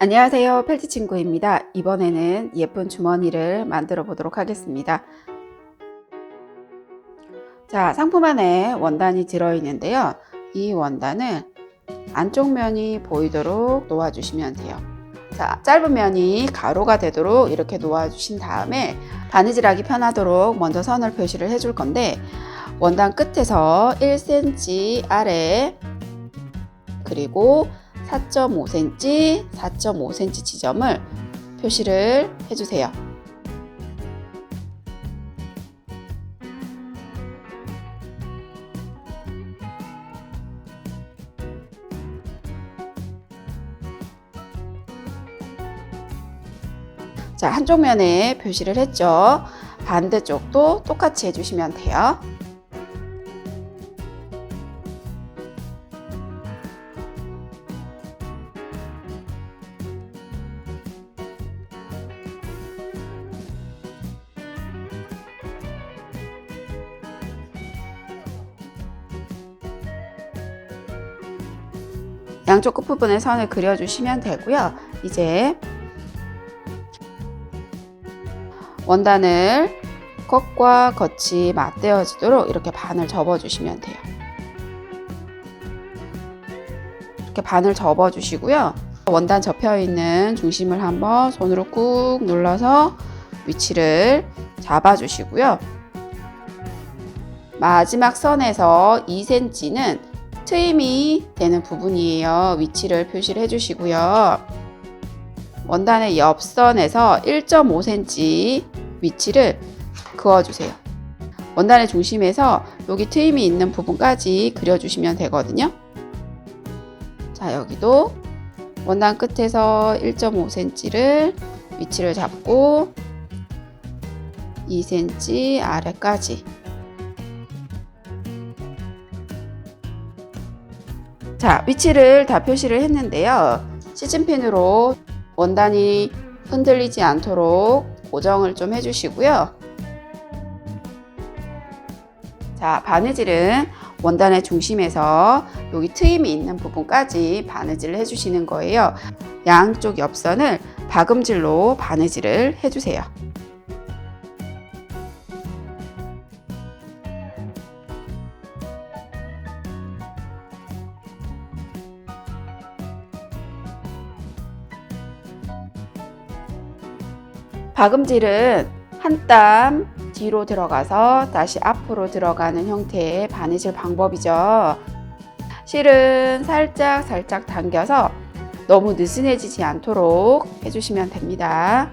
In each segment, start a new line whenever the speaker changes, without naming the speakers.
안녕하세요. 펠트 친구입니다. 이번에는 예쁜 주머니를 만들어 보도록 하겠습니다. 자 상품 안에 원단이 들어 있는데요. 이 원단을 안쪽 면이 보이도록 놓아 주시면 돼요. 자 짧은 면이 가로가 되도록 이렇게 놓아 주신 다음에 바느질하기 편하도록 먼저 선을 표시를 해줄 건데 원단 끝에서 1cm 아래 그리고 4.5cm, 4.5cm 지점을 표시를 해주세요. 자, 한쪽 면에 표시를 했죠. 반대쪽도 똑같이 해주시면 돼요. 양쪽 끝부분에 선을 그려주시면 되고요. 이제 원단을 겉과 겉이 맞대어지도록 이렇게 반을 접어주시면 돼요. 이렇게 반을 접어주시고요. 원단 접혀있는 중심을 한번 손으로 꾹 눌러서 위치를 잡아주시고요. 마지막 선에서 2cm는 트임이 되는 부분이에요. 위치를 표시를 해주시고요. 원단의 옆선에서 1.5cm 위치를 그어주세요. 원단의 중심에서 여기 트임이 있는 부분까지 그려주시면 되거든요. 자, 여기도 원단 끝에서 1.5cm를 위치를 잡고 2cm 아래까지 자, 위치를 다 표시를 했는데요. 시즌핀으로 원단이 흔들리지 않도록 고정을 좀 해주시고요. 자, 바느질은 원단의 중심에서 여기 트임이 있는 부분까지 바느질을 해주시는 거예요. 양쪽 옆선을 박음질로 바느질을 해주세요. 박음질은 한 땀 뒤로 들어가서 다시 앞으로 들어가는 형태의 바느질 방법이죠. 실은 살짝 살짝 당겨서 너무 느슨해지지 않도록 해주시면 됩니다.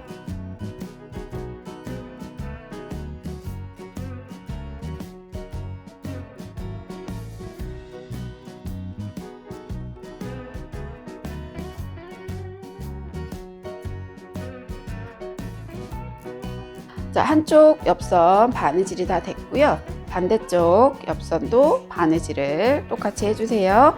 자, 한쪽 옆선 바느질이 다 됐고요. 반대쪽 옆선도 바느질을 똑같이 해주세요.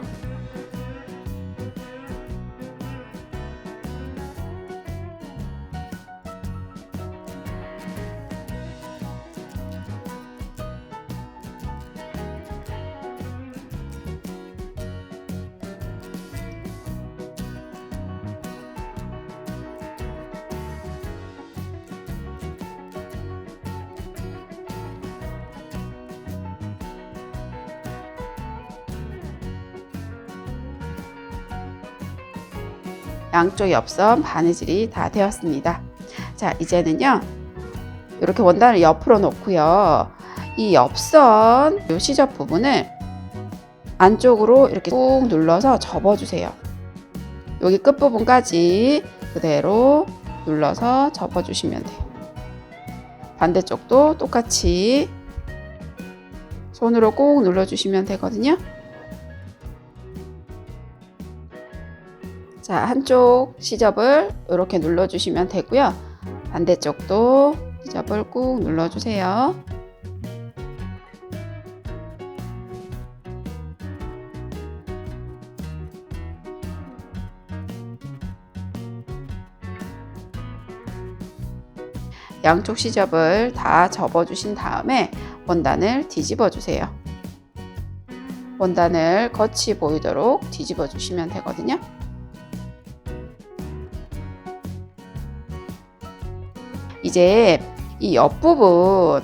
양쪽 옆선 바느질이 다 되었습니다. 자, 이제는요. 이렇게 원단을 옆으로 놓고요. 이 옆선 요 시접 부분을 안쪽으로 이렇게 꾹 눌러서 접어주세요. 여기 끝부분까지 그대로 눌러서 접어주시면 돼요. 반대쪽도 똑같이 손으로 꾹 눌러주시면 되거든요. 자, 한쪽 시접을 이렇게 눌러주시면 되고요. 반대쪽도 시접을 꾹 눌러주세요. 양쪽 시접을 다 접어주신 다음에 원단을 뒤집어 주세요. 원단을 겉이 보이도록 뒤집어 주시면 되거든요. 이제 이 옆부분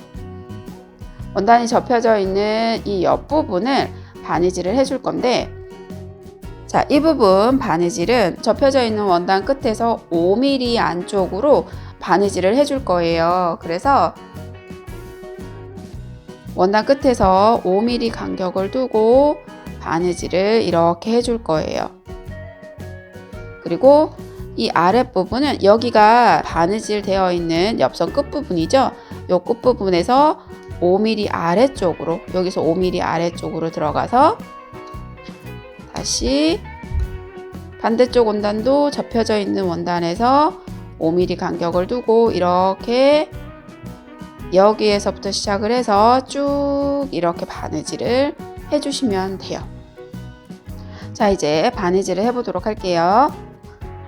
원단이 접혀져 있는 이 옆부분을 바느질을 해줄 건데 자, 이 부분 바느질은 접혀져 있는 원단 끝에서 5mm 안쪽으로 바느질을 해줄 거예요. 그래서 원단 끝에서 5mm 간격을 두고 바느질을 이렇게 해줄 거예요. 그리고 이 아랫부분은 여기가 바느질 되어 있는 엽선 끝부분이죠. 이 끝부분에서 5mm 아래쪽으로 여기서 5mm 아래쪽으로 들어가서 다시 반대쪽 원단도 접혀져 있는 원단에서 5mm 간격을 두고 이렇게 여기에서부터 시작을 해서 쭉 이렇게 바느질을 해주시면 돼요. 자, 이제 바느질을 해보도록 할게요.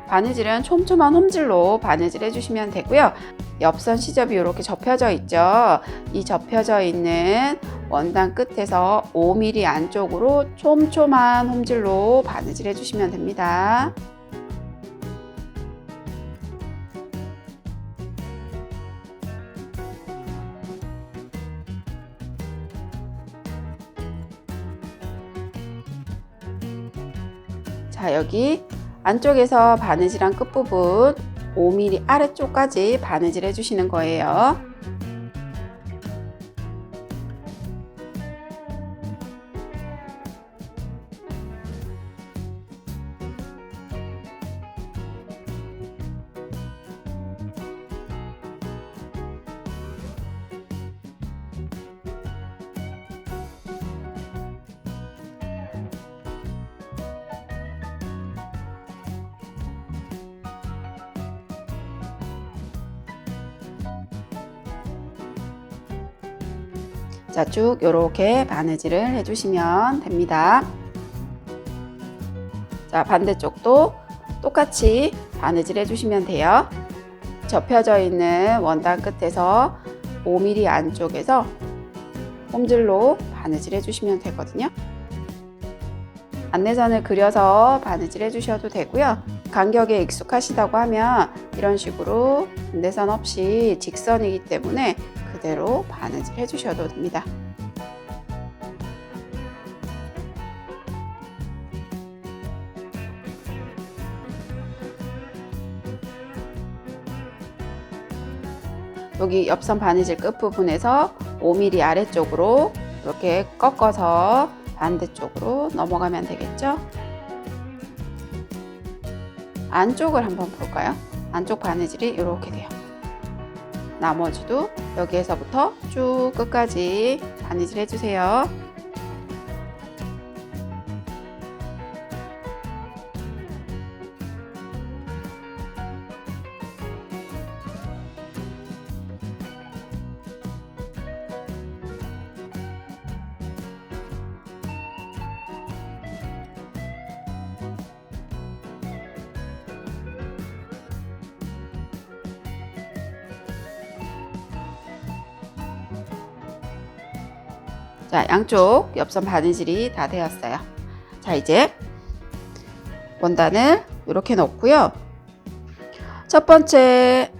바느질은 촘촘한 홈질로 바느질 해주시면 되고요. 옆선 시접이 이렇게 접혀져 있죠. 이 접혀져 있는 원단 끝에서 5mm 안쪽으로 촘촘한 홈질로 바느질 해주시면 됩니다. 자, 여기 안쪽에서 바느질한 끝부분 5mm 아래쪽까지 바느질 해주시는 거예요. 자, 쭉 이렇게 바느질을 해주시면 됩니다. 자, 반대쪽도 똑같이 바느질 해주시면 돼요. 접혀져 있는 원단 끝에서 5mm 안쪽에서 홈질로 바느질 해주시면 되거든요. 안내선을 그려서 바느질 해주셔도 되고요. 간격에 익숙하시다고 하면 이런 식으로 안내선 없이 직선이기 때문에 그대로 바느질 해주셔도 됩니다. 여기 옆선 바느질 끝부분에서 5mm 아래쪽으로 이렇게 꺾어서 반대쪽으로 넘어가면 되겠죠? 안쪽을 한번 볼까요? 안쪽 바느질이 이렇게 돼요. 나머지도 여기에서부터 쭉 끝까지 바느질 해주세요. 자, 양쪽 옆선 바느질이 다 되었어요. 자, 이제 원단을 이렇게 넣고요. 첫 번째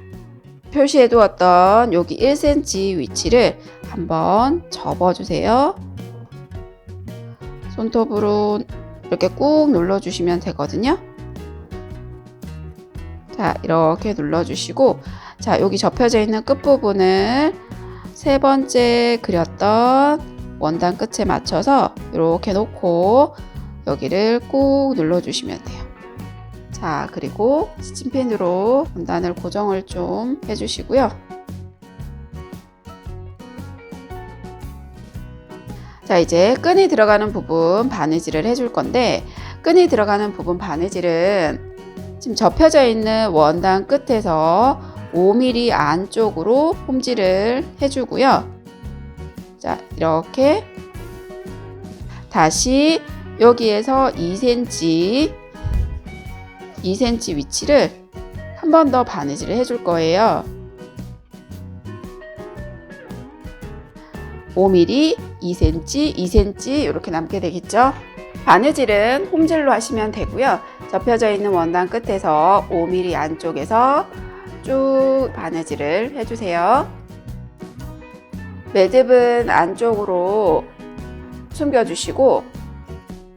표시해 두었던 여기 1cm 위치를 한번 접어 주세요. 손톱으로 이렇게 꾹 눌러 주시면 되거든요. 자, 이렇게 눌러 주시고 자, 여기 접혀져 있는 끝부분을 세 번째 그렸던 원단 끝에 맞춰서 이렇게 놓고 여기를 꾹 눌러주시면 돼요. 자, 그리고 스팀핀으로 원단을 고정을 좀 해주시고요. 자, 이제 끈이 들어가는 부분 바느질을 해줄 건데 끈이 들어가는 부분 바느질은 지금 접혀져 있는 원단 끝에서 5mm 안쪽으로 홈질을 해주고요. 자, 이렇게 다시 여기에서 2cm 2cm 위치를 한 번 더 바느질을 해줄 거예요. 5mm, 2cm, 2cm 이렇게 남게 되겠죠. 바느질은 홈질로 하시면 되고요. 접혀져 있는 원단 끝에서 5mm 안쪽에서 쭉 바느질을 해주세요. 매듭은 안쪽으로 숨겨주시고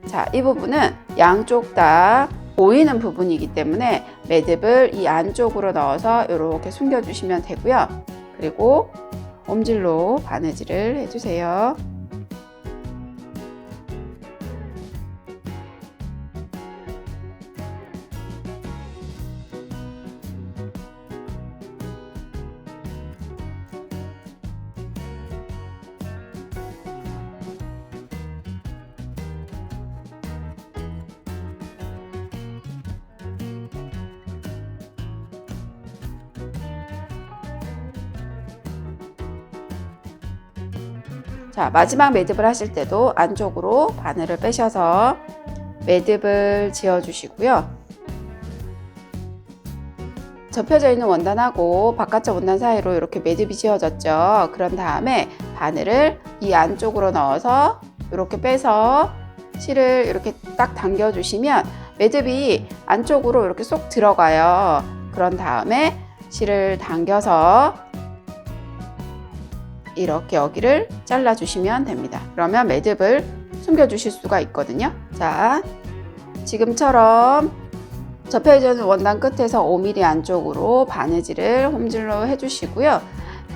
자, 이 부분은 양쪽 다 보이는 부분이기 때문에 매듭을 이 안쪽으로 넣어서 이렇게 숨겨주시면 되고요. 그리고 옴질로 바느질을 해주세요. 자, 마지막 매듭을 하실 때도 안쪽으로 바늘을 빼셔서 매듭을 지어 주시고요. 접혀져 있는 원단하고 바깥쪽 원단 사이로 이렇게 매듭이 지어졌죠. 그런 다음에 바늘을 이 안쪽으로 넣어서 이렇게 빼서 실을 이렇게 딱 당겨 주시면 매듭이 안쪽으로 이렇게 쏙 들어가요. 그런 다음에 실을 당겨서 이렇게 여기를 잘라 주시면 됩니다. 그러면 매듭을 숨겨 주실 수가 있거든요. 자, 지금처럼 접혀져 있는 원단 끝에서 5mm 안쪽으로 바느질을 홈질로 해주시고요.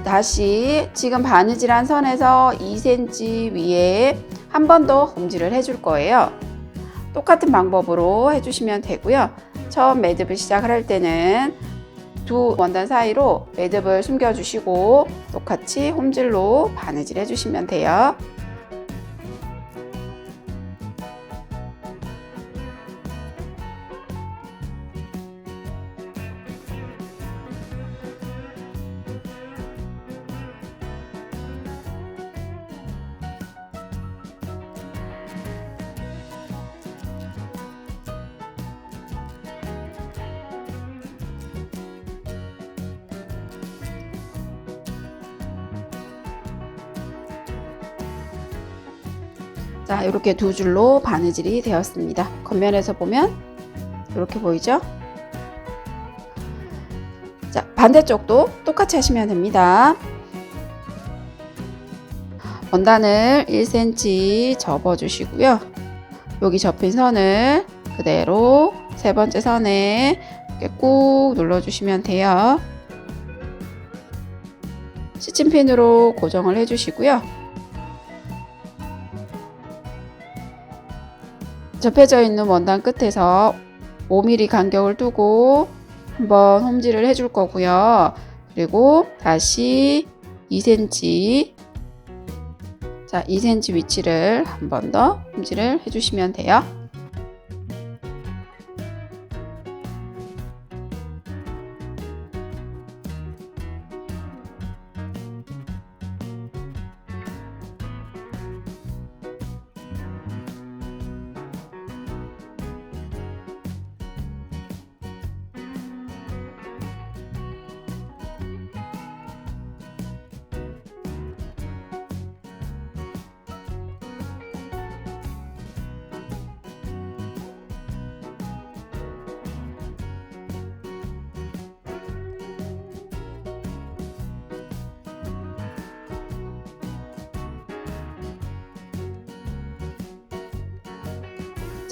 다시 지금 바느질한 선에서 2cm 위에 한 번 더 홈질을 해줄 거예요. 똑같은 방법으로 해주시면 되고요. 처음 매듭을 시작을 할 때는 두 원단 사이로 매듭을 숨겨주시고 똑같이 홈질로 바느질 해주시면 돼요. 자, 이렇게 두 줄로 바느질이 되었습니다. 겉면에서 보면 이렇게 보이죠? 자, 반대쪽도 똑같이 하시면 됩니다. 원단을 1cm 접어 주시고요. 여기 접힌 선을 그대로 세 번째 선에 꾹 눌러 주시면 돼요. 시침핀으로 고정을 해 주시고요. 접혀져 있는 원단 끝에서 5mm 간격을 두고 한번 홈질을 해줄 거고요. 그리고 다시 2cm 자 2cm 위치를 한 번 더 홈질을 해주시면 돼요.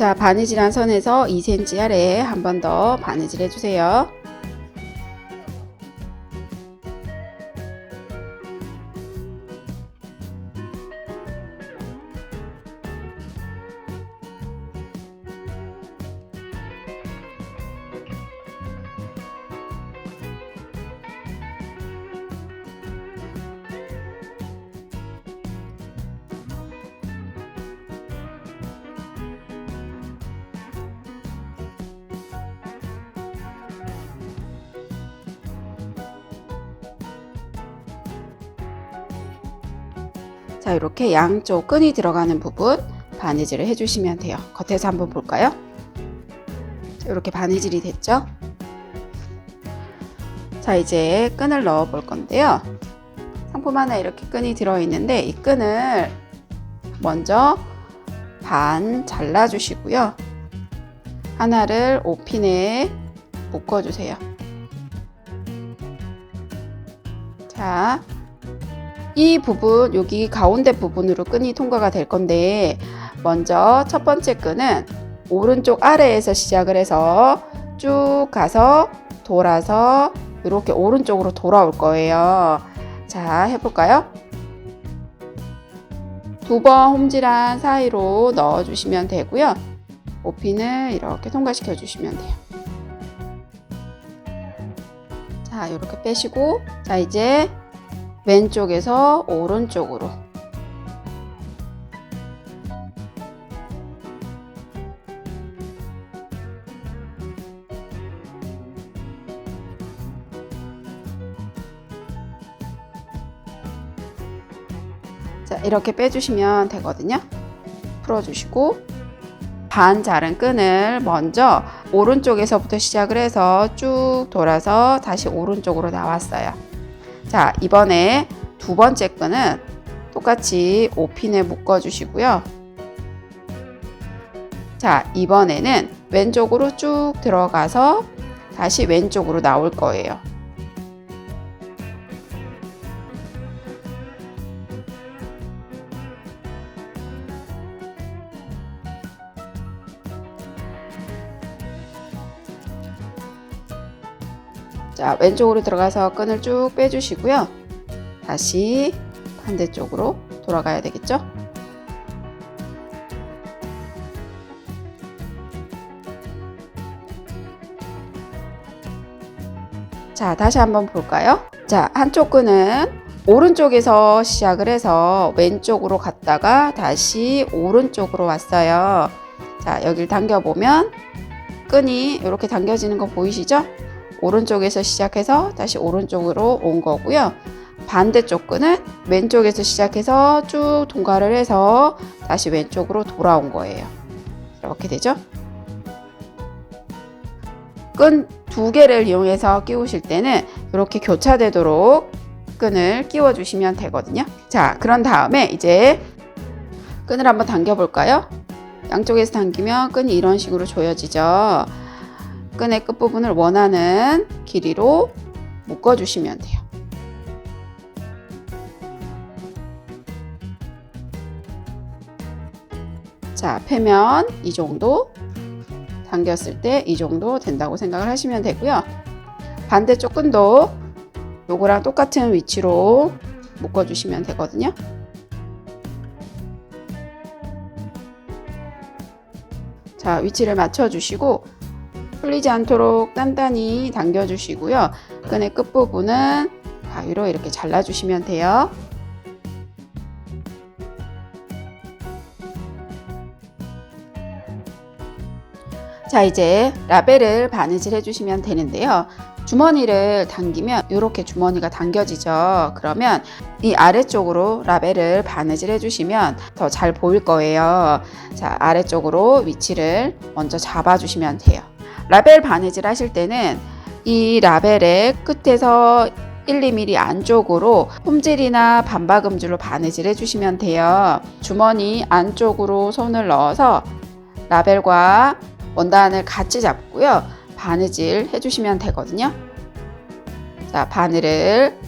자, 바느질한 선에서 2cm 아래에 한 번 더 바느질 해주세요. 자, 이렇게 양쪽 끈이 들어가는 부분 바느질을 해주시면 돼요. 겉에서 한번 볼까요? 자, 이렇게 바느질이 됐죠? 자, 이제 끈을 넣어 볼 건데요. 상품 안에 이렇게 끈이 들어 있는데 이 끈을 먼저 반 잘라 주시고요. 하나를 5핀에 묶어 주세요. 자, 이 부분, 여기 가운데 부분으로 끈이 통과가 될 건데, 먼저 첫 번째 끈은 오른쪽 아래에서 시작을 해서 쭉 가서 돌아서 이렇게 오른쪽으로 돌아올 거예요. 자, 해볼까요? 두 번 홈질한 사이로 넣어주시면 되고요. 오핀을 이렇게 통과시켜 주시면 돼요. 자, 이렇게 빼시고, 자, 이제 왼쪽에서 오른쪽으로 자, 이렇게 빼주시면 되거든요. 풀어주시고, 반 자른 끈을 먼저 오른쪽에서부터 시작을 해서 쭉 돌아서 다시 오른쪽으로 나왔어요. 자, 이번에 두 번째 끈은 똑같이 오핀에 묶어 주시고요. 자, 이번에는 왼쪽으로 쭉 들어가서 다시 왼쪽으로 나올 거예요. 자, 왼쪽으로 들어가서 끈을 쭉 빼주시고요. 다시 반대쪽으로 돌아가야 되겠죠? 자, 다시 한번 볼까요? 자, 한쪽 끈은 오른쪽에서 시작을 해서 왼쪽으로 갔다가 다시 오른쪽으로 왔어요. 자, 여기를 당겨보면 끈이 이렇게 당겨지는 거 보이시죠? 오른쪽에서 시작해서 다시 오른쪽으로 온 거고요. 반대쪽 끈은 왼쪽에서 시작해서 쭉 통과를 해서 다시 왼쪽으로 돌아온 거예요. 이렇게 되죠? 끈 두 개를 이용해서 끼우실 때는 이렇게 교차되도록 끈을 끼워 주시면 되거든요. 자, 그런 다음에 이제 끈을 한번 당겨 볼까요? 양쪽에서 당기면 끈이 이런 식으로 조여지죠. 끈의 끝부분을 원하는 길이로 묶어 주시면 돼요. 자, 패면 이 정도 당겼을 때 이 정도 된다고 생각을 하시면 되고요. 반대쪽 끈도 요거랑 똑같은 위치로 묶어 주시면 되거든요. 자, 위치를 맞춰 주시고 풀리지 않도록 단단히 당겨 주시고요. 끈의 끝부분은 가위로 이렇게 잘라 주시면 돼요. 자, 이제 라벨을 바느질 해주시면 되는데요. 주머니를 당기면 이렇게 주머니가 당겨지죠. 그러면 이 아래쪽으로 라벨을 바느질 해주시면 더 잘 보일 거예요. 자, 아래쪽으로 위치를 먼저 잡아주시면 돼요. 라벨 바느질 하실 때는 이 라벨의 끝에서 1, 2mm 안쪽으로 홈질이나 반박음질로 바느질 해주시면 돼요. 주머니 안쪽으로 손을 넣어서 라벨과 원단을 같이 잡고요. 바느질 해주시면 되거든요. 자, 바늘을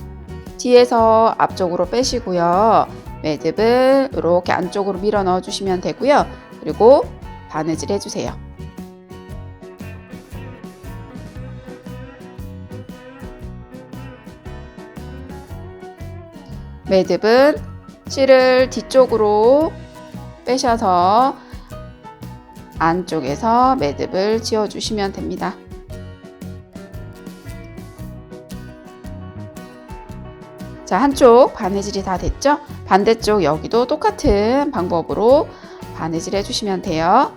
뒤에서 앞쪽으로 빼시고요. 매듭을 이렇게 안쪽으로 밀어 넣어 주시면 되고요. 그리고 바느질 해주세요. 매듭은 실을 뒤쪽으로 빼셔서 안쪽에서 매듭을 지어 주시면 됩니다. 자, 한쪽 바느질이 다 됐죠? 반대쪽 여기도 똑같은 방법으로 바느질 해주시면 돼요.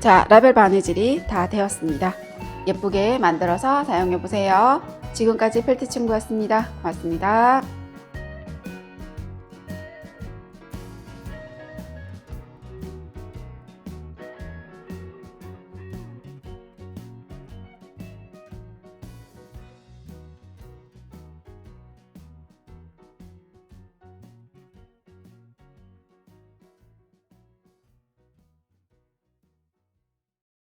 자, 라벨 바느질이 다 되었습니다. 예쁘게 만들어서 사용해 보세요. 지금까지 펠트 친구였습니다. 고맙습니다.